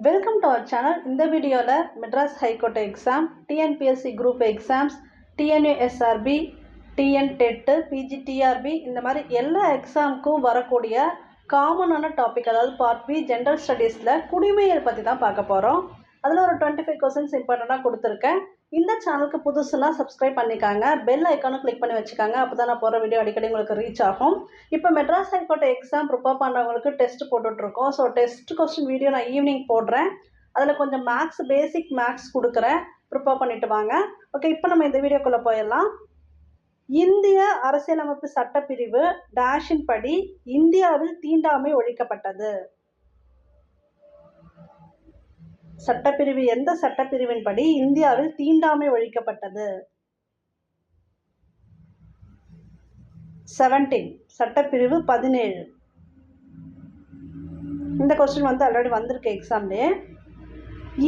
Welcome to our channel இந்த வீடியோவில் Madras high court exam TNPSC group exams TNUSRB TN TET PGTRB இந்த மாதிரி எல்லா எக்ஸாமுக்கும் வரக்கூடிய காமனான டாபிக் அதாவது பார்ட் பி ஜென்ரல் ஸ்டடீஸில் குடிமையை பற்றி தான் பார்க்க போகிறோம் அதில் ஒரு டுவெண்ட்டி ஃபைவ் கொஸ்டின்ஸ் இம்பார்ட்டண்ட்டாக கொடுத்துருக்கேன். இந்த சேனலுக்கு புதுசுனா சப்ஸ்கிரைப் பண்ணிக்காங்க. பெல் ஐக்கானும் கிளிக் பண்ணி வச்சுக்காங்க. அப்போ தான் நான் போகிற வீடியோ அடிக்கடி உங்களுக்கு ரீச் ஆகும். இப்போ Madras high court exam prepare பண்ணுறவங்களுக்கு டெஸ்ட் போட்டுட்ருக்கோம். ஸோ டெஸ்ட் கொஸ்டின் வீடியோ நான் ஈவினிங் போடுறேன். அதில் கொஞ்சம் மேக்ஸ் பேசிக் மேக்ஸ் கொடுக்குறேன். ப்ரிப்பேர் பண்ணிட்டு வாங்க. ஓகே இப்போ நம்ம இந்த வீடியோக்குள்ளே போயிடலாம். இந்திய அரசியலமைப்பு சட்டப்பிரிவு டேஷின் படி இந்தியாவில் தீண்டாமை ஒழிக்கப்பட்டது. சட்டப்பிரிவு எந்த சட்டப்பிரிவின் படி இந்தியாவில் தீண்டாமை ஒழிக்கப்பட்டது? செவன்டீன் சட்டப்பிரிவு பதினேழு. இந்த கொஸ்டின் வந்து ஆல்ரெடி வந்திருக்கு எக்ஸாம்லே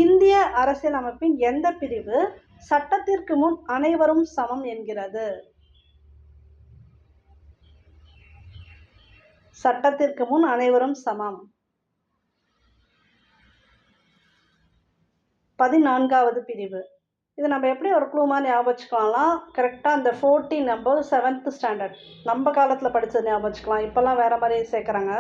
இந்திய அரசியலமைப்பின் எந்த பிரிவு சட்டத்திற்கு முன் அனைவரும் சமம் என்கிறது? சட்டத்திற்கு முன் அனைவரும் சமம். பதினான்காவது பிரிவு. இது நம்ம எப்படி ஒரு க்ளூ மாதிரி ஞாபகம் வச்சுக்கலாம்லாம் கரெக்டாக அந்த ஃபோர்டீன் நம்ம செவன்த் ஸ்டாண்டர்ட் நம்ம காலத்தில் படித்தது ஞாபகம் வச்சுக்கலாம். இப்போல்லாம் வேறு மாதிரி சேர்க்குறாங்க.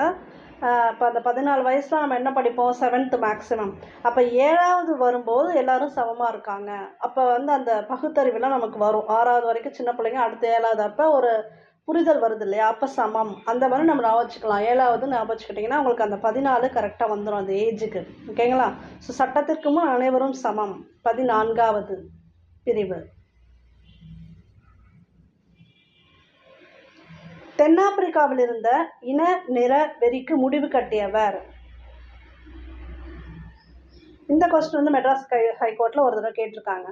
இப்போ அந்த பதினாலு வயசில் நம்ம என்ன படிப்போம்? செவன்த்து மேக்ஸிமம் அப்போ ஏழாவது வரும்போது எல்லாரும் சமமாக இருக்காங்க. அப்போ வந்து அந்த பகுத்தறிவுலாம் நமக்கு வரும். ஆறாவது வரைக்கும் சின்ன பிள்ளைங்க அடுத்த ஏழாவது. அப்போ ஒரு புரிதல் வருது இல்லையா? அப்போ சமம். அந்த மாதிரி நம்ம ஞாபகம் வச்சுக்கலாம் ஏழாவது ஞாபகம் வச்சுக்கிட்டிங்கன்னா உங்களுக்கு அந்த பதினாலு கரெக்டாக வந்துடும் அந்த ஏஜுக்கு ஓகேங்களா ஸோ சட்டத்திற்கு முன் அனைவரும் சமம். பதினான்காவது பிரிவு. தென்னாப்பிரிக்காவில் இருந்த இன நிற வெறிக்கு முடிவு கட்டியவர். இந்த கொஸ்டின் வந்து மெட்ராஸ் ஹை ஹைகோர்ட்டில் ஒரு தடவை கேட்டிருக்காங்க.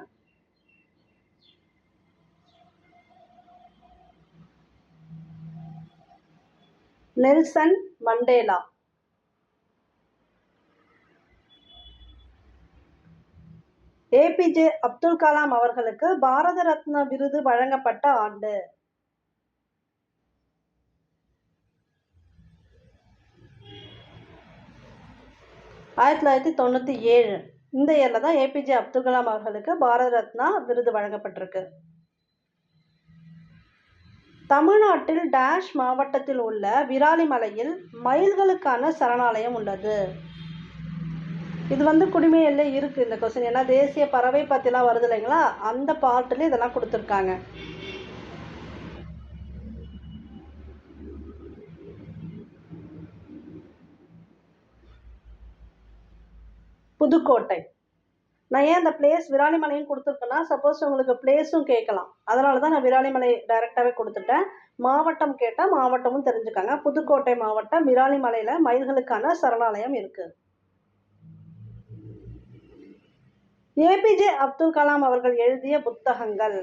Nelson Mandela. APJ Abdul Kalam அவர்களுக்கு பாரத ரத்னா விருது வழங்கப்பட்ட ஆண்டு. ஆயிரத்தி தொள்ளாயிரத்தி தொண்ணூற்றி ஏழு. இந்த இயரில் தான் ஏபிஜே அப்துல் கலாம் அவர்களுக்கு பாரத ரத்னா விருது வழங்கப்பட்டிருக்கு. தமிழ்நாட்டில் டேஷ் மாவட்டத்தில் உள்ள விராலிமலையில் மயில்களுக்கான சரணாலயம் உள்ளது. இது வந்து குடிமையில் இருக்குது இந்த கொஸ்டின் ஏன்னா தேசிய பறவை பற்றிலாம் வருது இல்லைங்களா? அந்த பாட்டில் இதெல்லாம் கொடுத்துருக்காங்க. புதுக்கோட்டை. நான் ஏன் அந்த பிளேஸ் விராலிமலையும் கொடுத்துருக்கேன்னா சப்போஸ் உங்களுக்கு பிளேஸும் கேட்கலாம். அதனால தான் நான் விராலிமலை டைரெக்டாகவே கொடுத்துட்டேன். மாவட்டம் கேட்டால் மாவட்டமும் தெரிஞ்சுக்காங்க. புதுக்கோட்டை மாவட்டம் விராலிமலையில் மயில்களுக்கான சரணாலயம் இருக்குது ஏபிஜே அப்துல் கலாம் அவர்கள் எழுதிய புத்தகங்கள்.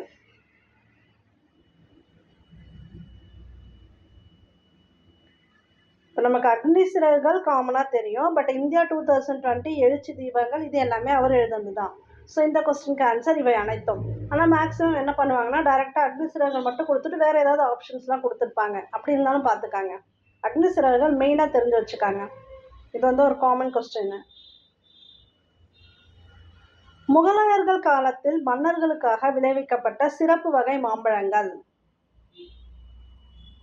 இப்போ நமக்கு அக்னி சிறகுகள் காமனாக தெரியும். But India two thousand twenty எழுச்சி தீபங்கள் இது எல்லாமே அவர் எழுதுனது தான் ஸோ இந்த கொஸ்டினுக்கு ஆன்சர் இவை அனைத்தும். ஆனால் மேக்ஸிமம் என்ன பண்ணுவாங்கன்னா டேரெக்டாக அக்னி சிறகுகள் மட்டும் கொடுத்துட்டு வேறு ஏதாவது ஆப்ஷன்ஸ்லாம் கொடுத்துருப்பாங்க. அப்படி இருந்தாலும் பார்த்துக்காங்க. அக்னி சிறகுகள் மெயினாக தெரிஞ்சு வச்சுக்காங்க. இது வந்து ஒரு காமன் கொஸ்டின் முகலாயர்கள் காலத்தில் மன்னர்களுக்காக விளைவிக்கப்பட்ட சிறப்பு வகை மாம்பழங்கள்.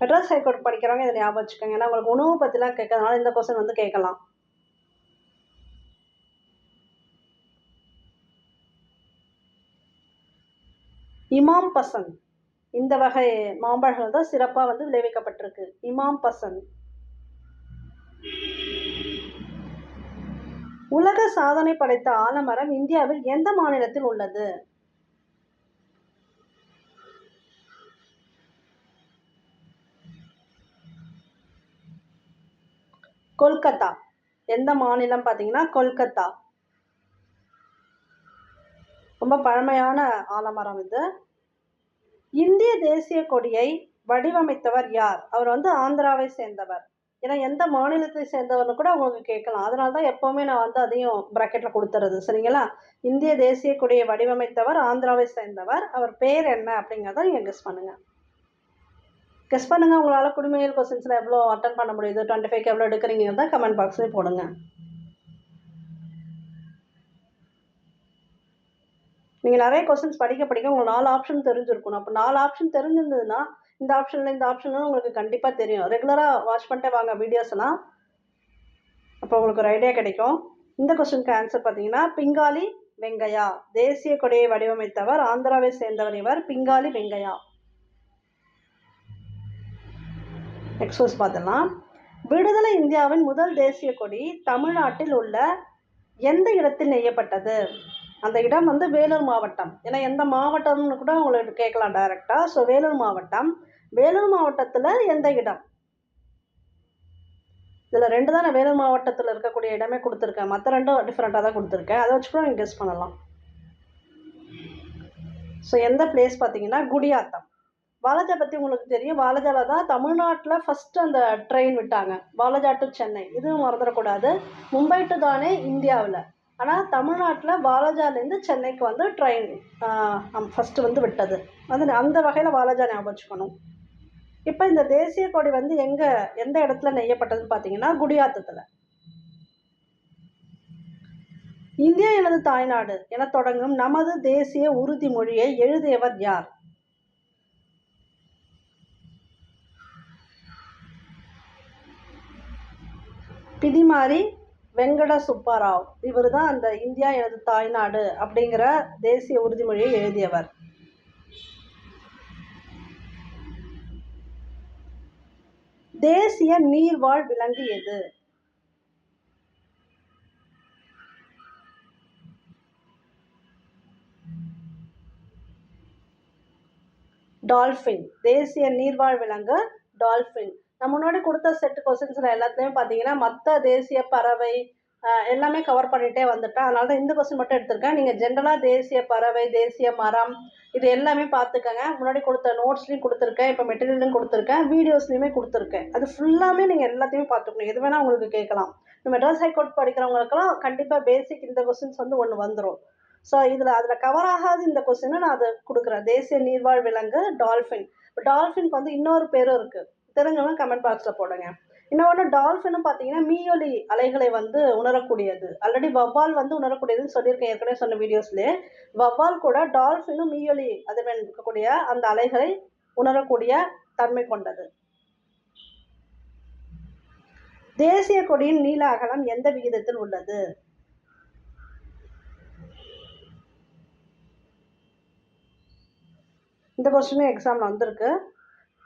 மெட்ராஸ் ஹைகோர்ட் படிக்கிறவங்க இதை ஞாபகம் வச்சுக்கோங்க. ஏன்னா உங்களுக்கு உணவு பற்றிலாம் கேட்கறதுனால இந்த கொஸ்டின் வந்து கேட்கலாம். இமாம் பசன். இந்த வகை மாம்பழங்கள் தான் சிறப்பாக வந்து விளைவிக்கப்பட்டிருக்கு. இமாம் பசன். உலக சாதனை படைத்த ஆலமரம் இந்தியாவில் எந்த மாநிலத்தில் உள்ளது? கொல்கத்தா. எந்த மாநிலம் பார்த்தீங்கன்னா கொல்கத்தா. ரொம்ப பழமையான ஆலமரம் இது. இந்திய தேசிய கொடியை வடிவமைத்தவர் யார்? அவர் வந்து ஆந்திராவை சேர்ந்தவர். ஏன்னா எந்த மாநிலத்தை சேர்ந்தவர்னு கூட அவங்களுக்கு கேட்கலாம். அதனால தான் எப்போவுமே நான் வந்து அதையும் ப்ராக்கெட்டில் கொடுத்துறது. சரிங்களா? இந்திய தேசிய கொடியை வடிவமைத்தவர் ஆந்திராவை சேர்ந்தவர். அவர் பேர் என்ன அப்படிங்கிறத நீங்கள் கெஸ் பண்ணுங்கள் கெஸ் பண்ணுங்கள் உங்களால் குடிமையல் கொஸ்டின்ஸில் எவ்வளோ அட்டன் பண்ண முடியுது? டுவெண்ட்டி ஃபைவ் எவ்வளோ எடுக்கிறீங்கிறத கமெண்ட் பாக்ஸ்லேயே போடுங்க. நீங்கள் நிறைய கொஸ்டின்ஸ் படிக்க படிக்க உங்களுக்கு நாலு ஆப்ஷன் தெரிஞ்சிருக்கணும். அப்போ நாலு ஆப்ஷன் தெரிஞ்சிருந்ததுன்னா இந்த ஆப்ஷனில் இந்த ஆப்ஷன்லாம் உங்களுக்கு கண்டிப்பாக தெரியும். ரெகுலராக வாட்ச் பண்ணிட்டே வாங்க வீடியோஸ்லாம் அப்போ உங்களுக்கு ஒரு ஐடியா கிடைக்கும். இந்த கொஸ்டினுக்கு ஆன்சர் பார்த்தீங்கன்னா பிங்காலி வெங்கையா. தேசிய கொடியை வடிவமைத்தவர் ஆந்திராவை சேர்ந்தவர் இவர் பிங்காலி வெங்கையா. நெக்ஸ்ட் கொஸ்டின் பார்த்தலாம் விடுதலை இந்தியாவின் முதல் தேசிய கொடி தமிழ்நாட்டில் உள்ள எந்த இடத்தில் நெய்யப்பட்டது? அந்த இடம் வந்து வேலூர் மாவட்டம். ஏன்னா எந்த மாவட்டம்னு கூட உங்களுக்கு கேட்கலாம் டைரெக்டாக ஸோ வேலூர் மாவட்டம். வேலூர் மாவட்டத்தில் எந்த இடம்? இதில் ரெண்டு தான் வேலூர் மாவட்டத்தில் இருக்கக்கூடிய இடமே கொடுத்துருக்கேன். மற்ற ரெண்டும் டிஃப்ரெண்ட்டாக தான் கொடுத்துருக்கேன். அதை வச்சு கூட நீங்கள் கெஸ் பண்ணலாம். ஸோ எந்த பிளேஸ் பார்த்தீங்கன்னா குடியாத்தம். வாலாஜா பற்றி உங்களுக்கு தெரியும். வாலாஜால தான் தமிழ்நாட்டில் ஃபஸ்ட்டு அந்த ட்ரெயின் விட்டாங்க. வாலாஜா டு சென்னை. இதுவும் மறந்துடக்கூடாது. மும்பை டு தானே இந்தியாவில். ஆனால் தமிழ்நாட்டில் வாலாஜாலேருந்து சென்னைக்கு வந்து ட்ரெயின் ஃபஸ்ட்டு வந்து விட்டது. அது அந்த வகையில் வாலாஜா ஞாபகம் வச்சுக்கணும் இப்போ இந்த தேசிய கொடி வந்து எங்கே எந்த இடத்துல நெய்யப்பட்டதுன்னு பார்த்தீங்கன்னா குடியாத்தத்தில். இந்தியா எனது தாய்நாடு என தொடங்கும் நமது தேசிய உறுதிமொழியை எழுதியவர் யார்? பிதிமாரி வெங்கட சுப்பாராவ். இவர் தான் அந்த இந்தியா எனது தாய்நாடு அப்படிங்கிற தேசிய உறுதிமொழியை எழுதியவர். தேசிய நீர்வாழ் விலங்கு எது? டால்ஃபின். தேசிய நீர்வாழ் விலங்கு டால்ஃபின். நான் முன்னாடி கொடுத்த செட் கொஸ்டின்ஸில் எல்லாத்துலேயும் பார்த்தீங்கன்னா மற்ற தேசிய பறவை எல்லாமே கவர் பண்ணிகிட்டே வந்துட்டேன். அதனால தான் இந்த கொஸ்டின் மட்டும் எடுத்திருக்கேன். நீங்கள் ஜென்ரலாக தேசிய பறவை தேசிய மரம் இது எல்லாமே பார்த்துக்கங்க முன்னாடி கொடுத்த நோட்ஸ்லையும் கொடுத்துருக்கேன். இப்போ மெட்டீரியலும் கொடுத்துருக்கேன். வீடியோஸ்லையுமே கொடுத்துருக்கேன். அது ஃபுல்லாமே நீங்கள் எல்லாத்தையுமே பார்த்துக்கணும் எது வேணால் உங்களுக்கு கேட்கலாம். இப்போ மெட்ராஸ் ஹைகோர்ட் படிக்கிறவங்களுக்கெல்லாம் கண்டிப்பாக பேசிக் இந்த கொஸ்டின்ஸ் வந்து ஒன்று வந்துடும் ஸோ இதில் அதில் கவர் ஆகாத இந்த கொஸ்டினை நான் அதை கொடுக்குறேன். தேசிய நீர்வாழ் விலங்கு டால்ஃபின் டால்ஃபின்க்கு வந்து இன்னொரு பேரும் இருக்குது தெரிஞ்சவங்க கமெண்ட் பாக்ஸில் போடுங்க. இன்னொன்று டால்ஃபினும் பார்த்தீங்கன்னா மீயொலி அலைகளை வந்து உணரக்கூடியது. ஆல்ரெடி வவ்வால் வந்து உணரக்கூடியதுன்னு சொல்லியிருக்கேன் ஏற்கனவே சொன்ன வீடியோஸ்லேயே. வவ்வால் கூட டால்ஃபினும் மீயொலி அதிர்வெண் இருக்கக்கூடிய அந்த அலைகளை உணரக்கூடிய தன்மை கொண்டது. தேசிய கொடியின் நீள அகலம் எந்த விகிதத்தில் உள்ளது? இந்த கொஸ்டினும் எக்ஸாமில் வந்திருக்கு.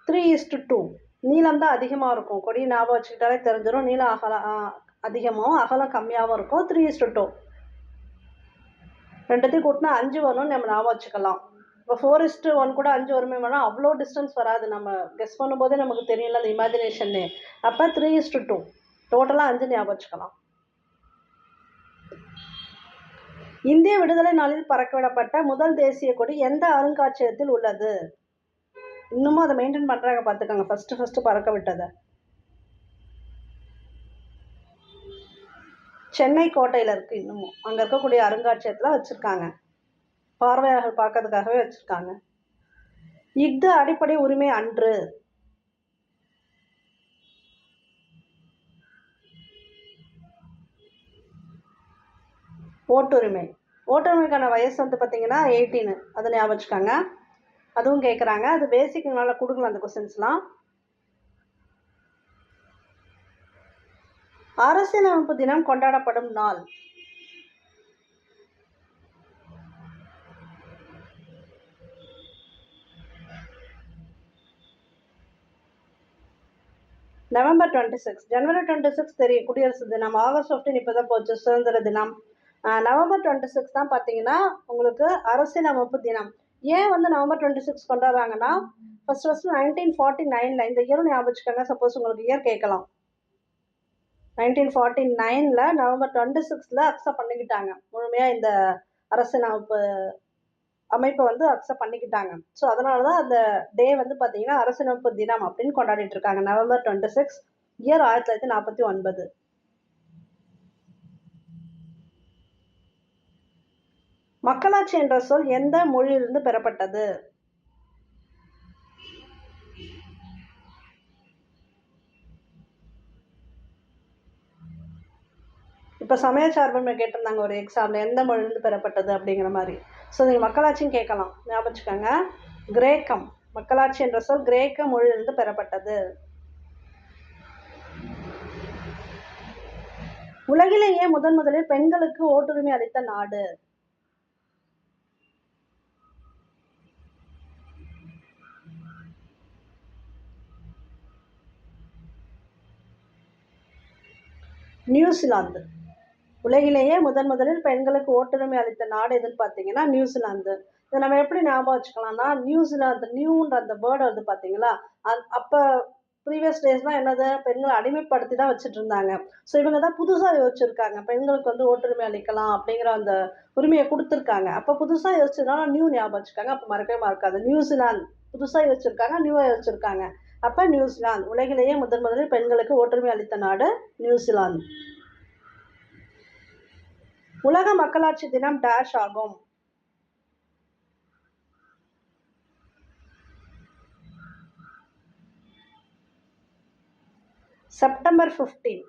த்ரீ இஸ்டு டூ நீளம் தான் அதிகமாக இருக்கும். கொடி ஞாபகம் வச்சுக்கிட்டாலே தெரிஞ்சிடும் நீளம் அகலம் அதிகமாகவும் அகலம் கம்மியாகவும் இருக்கும். த்ரீ இஸ்டு டூ ரெண்டுத்தையும் கூட்டினா அஞ்சு வரும்னு நம்ம ஞாபகம் வச்சுக்கலாம். இப்போ ஃபோர் இஸ்ட்டு ஒன் கூட அஞ்சு வருமே வேணால் அவ்வளோ டிஸ்டன்ஸ் வராது. நம்ம கெஸ் பண்ணும்போதே நமக்கு தெரியல அந்த இமேஜினேஷன்னு அப்போ த்ரீ இஸ்டு டூ டோட்டலாக அஞ்சு ஞாபகம் வச்சுக்கலாம். இந்திய விடுதலை நாளில் பறக்கவிடப்பட்ட முதல் தேசிய கொடி எந்த அருங்காட்சியகத்தில் உள்ளது? இன்னமும் அதை மெயின்டைன் பண்ணுறாங்க பார்த்துக்கோங்க. ஃபஸ்ட்டு ஃபஸ்ட்டு பறக்க விட்டதை. சென்னை கோட்டையில் இருக்குது இன்னமும். அங்கே இருக்கக்கூடிய அருங்காட்சியகத்தில் வச்சுருக்காங்க. பார்வையாளர்கள் பார்க்கறதுக்காகவே வச்சுருக்காங்க. இஃது அடிப்படை உரிமை அன்று. ஓட்டுரிமை. ஓட்டுரிமைக்கான வயசு வந்து பார்த்தீங்கன்னா எயிட்டீனு அதை ஞாபகம் வச்சுக்கோங்க. அதுவும் கேட்குறாங்க அது பேசிக்னால கொடுக்கலாம் அந்த கொஸ்டின்ஸ்லாம் அரசியலமைப்பு தினம் கொண்டாடப்படும் நாள். நவம்பர் டுவெண்ட்டி சிக்ஸ் ஜனவரி டுவெண்ட்டி சிக்ஸ் தெரியும். குடியரசு தினம். ஆகஸ்ட் ஃபிஃப்டீன் இப்போ தான் போச்சு. சுதந்திர தினம். நவம்பர் டுவெண்ட்டி சிக்ஸ் தான் பார்த்தீங்கன்னா உங்களுக்கு அரசியலமைப்பு தினம். ஏன் வந்து நவம்பர் டுவெண்ட்டி சிக்ஸ் கொண்டாடுறாங்கன்னா ஃபர்ஸ்ட் ஃபர்ஸ்ட் நைன்டீன் ஃபார்ட்டி நைனில் இந்த இயரும் ஞாபகம் வச்சுக்கோங்க சப்போஸ் உங்களுக்கு இயர் கேட்கலாம். நைன்டீன் ஃபார்ட்டி நைனில் நவம்பர் டுவெண்ட்டி சிக்ஸில் அக்செப்ட் பண்ணிக்கிட்டாங்க. முழுமையாக இந்த அரசியலமைப்பு அமைப்பை வந்து அக்செப்ட் பண்ணிக்கிட்டாங்க. ஸோ அதனால தான் அந்த டே வந்து பார்த்தீங்கன்னா அரசியலமைப்பு தினம் அப்படின்னு கொண்டாடிட்டு இருக்காங்க. நவம்பர் டுவெண்ட்டி சிக்ஸ் இயர் ஆயிரத்தி தொள்ளாயிரத்தி நாற்பத்தி ஒன்பது. மக்களாட்சி என்ற சொல் எந்த மொழியிலிருந்து பெறப்பட்டது? இப்போ சமய சார்புமே கேட்டிருந்தாங்க ஒரு எக்ஸாமில் எந்த மொழியிலிருந்து பெறப்பட்டது அப்படிங்கிற மாதிரி. ஸோ நீங்கள் மக்களாட்சியும் கேட்கலாம். ஞாபகம் வச்சுக்கோங்க. கிரேக்கம். மக்களாட்சி என்ற சொல் கிரேக்க மொழியிலிருந்து பெறப்பட்டது. உலகிலேயே முதன் முதலில் பெண்களுக்கு ஓட்டுரிமை அளித்த நாடு. நியூசிலாந்து. உலகிலேயே முதன் முதலில் பெண்களுக்கு ஓட்டுரிமை அளித்த நாடு எதுன்னு பார்த்தீங்கன்னா நியூசிலாந்து. இதை நம்ம எப்படி ஞாபகம் வச்சுக்கலாம்னா நியூசிலாந்து நியூன்ற அந்த வேர்டு வந்து பார்த்தீங்களா அந் அப்போ ப்ரீவியஸ் டேஸ்லாம் என்னது பெண்களை அடிமைப்படுத்தி தான் வச்சுட்டு இருந்தாங்க ஸோ இவங்க தான் புதுசாக யோசிச்சிருக்காங்க பெண்களுக்கு வந்து ஓட்டுரிமை அளிக்கலாம் அப்படிங்கிற அந்த உரிமையை கொடுத்துருக்காங்க. அப்போ புதுசாக யோசிச்சதுனால நியூ ஞாபகம் வச்சுருக்காங்க அப்போ மறக்கவே மறக்காது. நியூசிலாந்து புதுசாக யோசிச்சிருக்காங்க நியூவாக யோசிச்சிருக்காங்க. அப்போ நியூசிலாந்து உலகிலேயே முதன் முதலில் பெண்களுக்கு ஒற்றுமை அளித்த நாடு நியூசிலாந்து. உலக மக்களாட்சி தினம் டேஷ் ஆகும். செப்டம்பர் ஃபிஃப்டீன்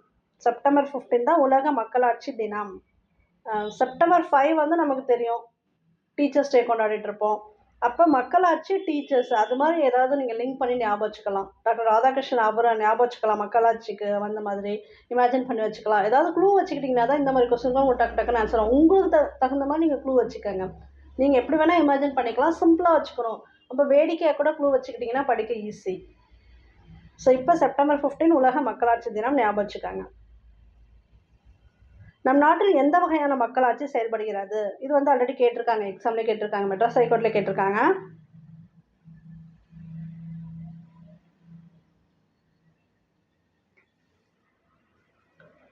செப்டம்பர் ஃபிஃப்டீன் தான் உலக மக்களாட்சி தினம். செப்டம்பர் ஃபைவ் வந்து நமக்கு தெரியும். டீச்சர்ஸ் டே கொண்டாடிட்டு இருப்போம். அப்போ மக்களாட்சி டீச்சர்ஸ் அது மாதிரி ஏதாவது நீங்கள் லிங்க் பண்ணி ஞாபகம் வச்சுக்கலாம். டாக்டர் ராதாகிருஷ்ணன் அப்புறம் ஞாபகம் வச்சுக்கலாம் மக்களாட்சிக்கு வந்த மாதிரி. இமேஜின் பண்ணி வச்சுக்கலாம். ஏதாவது க்ளூ வச்சுக்கிட்டிங்கன்னா தான் இந்த மாதிரி கொஸ்டின் உங்களுக்கு டக்கு டக்குன்னு ஆன்சர் ஆகும் உங்களுக்கு த தகுந்த மாதிரி நீங்கள் க்ளூ வச்சுக்கோங்க. நீங்கள் எப்படி வேணால் இமேஜின் பண்ணிக்கலாம். சிம்பிளாக வச்சுக்கணும். அப்போ வேடிக்கையாக கூட க்ளூ வச்சுக்கிட்டிங்கன்னா படிக்க ஈஸி ஸோ இப்போ செப்டம்பர் ஃபிஃப்டீன் உலக மக்களாட்சி தினம் ஞாபகம் வச்சுக்காங்க. நம் நாட்டில் எந்த வகையான மக்களாட்சி செயல்படுகிறது? இது வந்து ஆல்ரெடி கேட்டிருக்காங்க எக்ஸாம்ல கேட்டிருக்காங்க மெட்ராஸ் ஹைகோர்ட்ல கேட்டிருக்காங்க.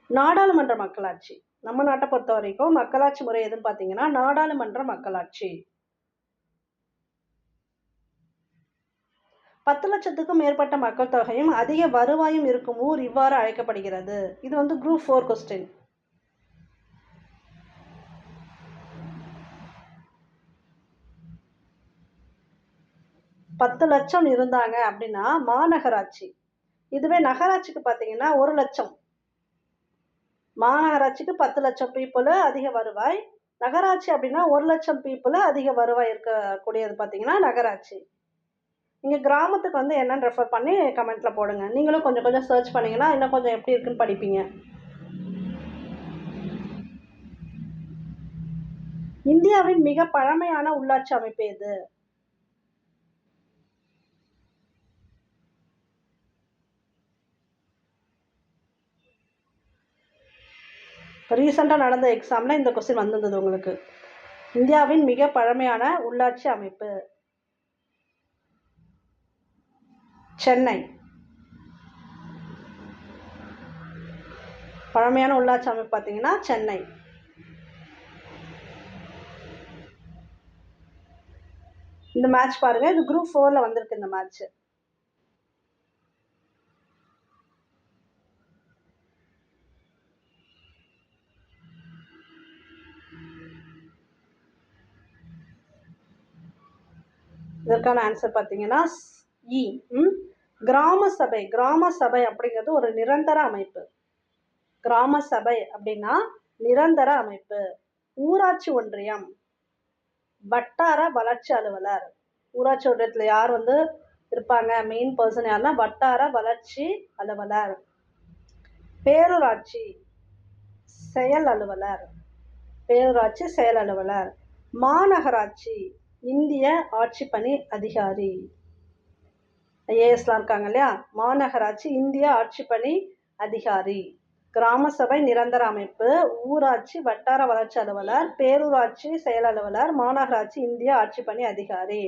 நாடாளுமன்ற மக்களாட்சி. நம்ம நாட்டை பொறுத்த வரைக்கும் மக்களாட்சி முறை எதுன்னு பார்த்தீங்கன்னா நாடாளுமன்ற மக்களாட்சி. பத்து லட்சத்துக்கும் மேற்பட்ட மக்கள் தொகையும் அதிக வருவாயும் இருக்கும் ஊர் இவ்வாறு அழைக்கப்படுகிறது. இது வந்து குரூப் ஃபோர் கொஸ்டின் பத்து லட்சம் இருந்தாங்க அப்படின்னா மாநகராட்சி. இதுவே நகராட்சிக்கு பார்த்தீங்கன்னா ஒரு லட்சம். மாநகராட்சிக்கு பத்து லட்சம் பீப்புள் அதிக வருவாய். நகராட்சி அப்படின்னா ஒரு லட்சம் பீப்புள் அதிக வருவாய் இருக்கக்கூடியது பார்த்தீங்கன்னா நகராட்சி. நீங்கள் கிராமத்துக்கு வந்து என்னன்னு ரெஃபர் பண்ணி கமெண்ட்டில் போடுங்க. நீங்களும் கொஞ்சம் கொஞ்சம் சர்ச் பண்ணீங்கன்னா இன்னும் கொஞ்சம் எப்படி இருக்குன்னு படிப்பீங்க. இந்தியாவின் மிக பழமையான உள்ளாட்சி அமைப்பு எது? ரீசெண்டாக நடந்த எக்ஸாமில் இந்த கொஸ்டின் வந்திருந்தது உங்களுக்கு. இந்தியாவின் மிக பழமையான உள்ளாட்சி அமைப்பு. சென்னை. பழமையான உள்ளாட்சி அமைப்பு பார்த்தீங்கன்னா சென்னை. இந்த மேட்ச் பாருங்கள் இது குரூப் ஃபோரில் வந்திருக்கு இந்த மேட்ச் இதற்கான ஆன்சர் பார்த்தீங்கன்னா இ ம்? கிராம சபை. கிராம சபை அப்படிங்கிறது ஒரு நிரந்தர அமைப்பு. கிராம சபை அப்படின்னா நிரந்தர அமைப்பு. ஊராட்சி ஒன்றியம். வட்டார வளர்ச்சி அலுவலர். ஊராட்சி ஒன்றியத்தில் யார் வந்து இருப்பாங்க? மெயின் பர்சன் யாருன்னா வட்டார வளர்ச்சி அலுவலர். பேரூராட்சி செயல் அலுவலர். பேரூராட்சி செயல் அலுவலர். மாநகராட்சி. இந்திய ஆட்சிப்பணி அதிகாரி. ஐஏஎஸ்லாம் இருக்காங்க இல்லையா? மாநகராட்சி இந்திய ஆட்சிப்பணி அதிகாரி. கிராம சபை நிரந்தர அமைப்பு ஊராட்சி வட்டார வளர்ச்சி அலுவலர் பேரூராட்சி செயல் அலுவலர் மாநகராட்சி இந்திய ஆட்சிப்பணி அதிகாரி.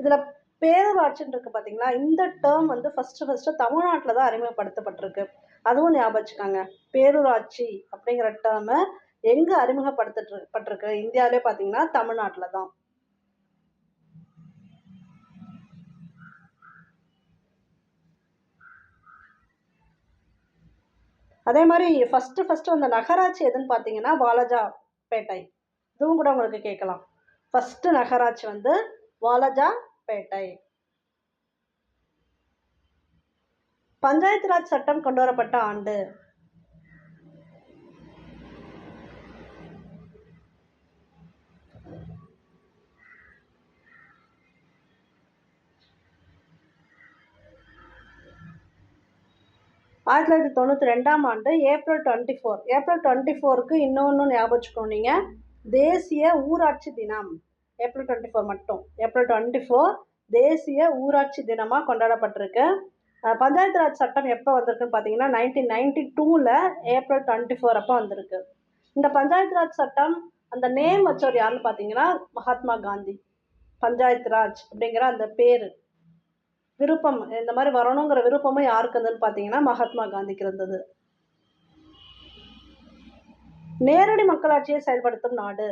இதில் பேரூராட்சின்னு இருக்கு பார்த்தீங்களா இந்த டேர்ம் வந்து ஃபஸ்ட்டு ஃபஸ்ட்டு தமிழ்நாட்டில் தான் அறிமுகப்படுத்தப்பட்டிருக்கு. அதுவும் ஞாபகம் வச்சுக்கோங்க. பேரூராட்சி அப்படிங்கிற டேர்மை எங்கே அறிமுகப்படுத்தப்பட்டிருக்கு? இந்தியாவிலே பார்த்தீங்கன்னா தமிழ்நாட்டில் தான் அதே மாதிரி ஃபஸ்ட்டு ஃபஸ்ட்டு அந்த நகராட்சி எதுன்னு பார்த்தீங்கன்னா வாலஜாபேட்டை. இதுவும் கூட உங்களுக்கு கேட்கலாம். ஃபஸ்ட்டு நகராட்சி வந்து வாலஜாபேட்டை. பஞ்சாயத்து ராஜ் சட்டம் கொண்டு வரப்பட்ட ஆண்டு. ஆயிரத்தி தொள்ளாயிரத்தி தொண்ணூற்றி ரெண்டாம் ஆண்டு April twenty four. April twenty ஃபோருக்கு இன்னொன்று ஞாபகம் வச்சுக்கணும் நீங்கள் தேசிய ஊராட்சி தினம். ஏப்ரல் டுவெண்ட்டி ஃபோர் மட்டும். ஏப்ரல் டுவெண்ட்டி ஃபோர் தேசிய ஊராட்சி தினமாக கொண்டாடப்பட்டிருக்கு. பஞ்சாயத்து ராஜ் சட்டம் எப்போ வந்திருக்குன்னு பார்த்தீங்கன்னா நைன்டீன் நைன்டி டூவில் ஏப்ரல் டுவெண்ட்டி ஃபோர் அப்போ வந்திருக்கு. இந்த பஞ்சாயத்து ராஜ் சட்டம் அந்த நேம் வச்சவர் யாருன்னு பார்த்தீங்கன்னா மகாத்மா காந்தி. பஞ்சாயத்து ராஜ் அப்படிங்கிற அந்த பேர். விருப்பம் இந்த மாதிரி வரணுங்கிற விருப்பமும் யாருக்கு இருந்ததுன்னு பார்த்தீங்கன்னா மகாத்மா காந்திக்கு இருந்தது. நேரடி மக்களாட்சியை செயல்படுத்தும் நாடு.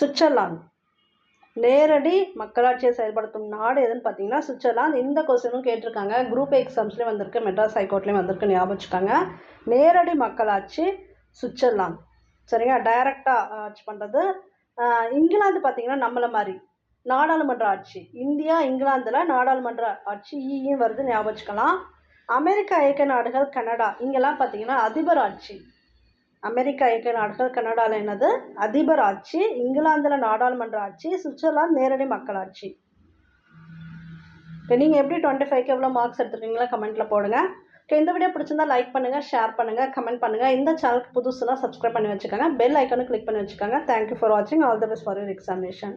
சுவிட்சர்லாந்து. நேரடி மக்களாட்சியை செயல்படுத்தும் நாடு எதுன்னு பார்த்தீங்கன்னா சுவிட்சர்லாந்து. இந்த கொஸ்டினும் கேட்டிருக்காங்க. குரூப் எக்ஸாம்ஸ்லேயும் வந்திருக்கு மெட்ராஸ் ஹைகோர்ட்லேயும் வந்திருக்கு ஞாபகம் வச்சுக்காங்க. நேரடி மக்களாட்சி சுவிட்சர்லாந்து. சரிங்களா டைரக்டாக ஆட்சி பண்ணுறது இங்கிலாந்து பார்த்தீங்கன்னா நம்மளை மாதிரி. நாடாளுமன்ற ஆட்சி. இந்தியா இங்கிலாந்தில் நாடாளுமன்ற ஆட்சி ஈயும் வருது ஞாபகம் வச்சுக்கலாம் அமெரிக்கா ஐக்கிய நாடுகள் கனடா. இங்கெல்லாம் பார்த்தீங்கன்னா அதிபர் ஆட்சி. அமெரிக்கா ஐக்கிய நாடுகள் கனடாவில் என்னது? அதிபர் ஆட்சி. இங்கிலாந்தில் நாடாளுமன்ற ஆட்சி. சுவிட்சர்லாந்து நேரடி மக்களாட்சி இப்போ நீங்கள் எப்படி டுவெண்ட்டி ஃபைவ்க்கு எவ்வளோ மார்க்ஸ் எடுத்துருக்கீங்களா கமெண்ட்டில் போடுங்க. இந்த வீடியோ பிடிச்சிருந்தா லைக் பண்ணுங்கள் ஷேர் பண்ணுங்கள் கமெண்ட் பண்ணுங்கள் இந்த சேனலுக்கு புதுசுலாம் சப்ஸ்கிரைப் பண்ணி வச்சுக்கோங்க. பெல் ஐக்கானு கிளிக் பண்ணி வச்சுக்கோங்க. தேங்க்யூ ஃபார் வாட்சிங் all the best for your examination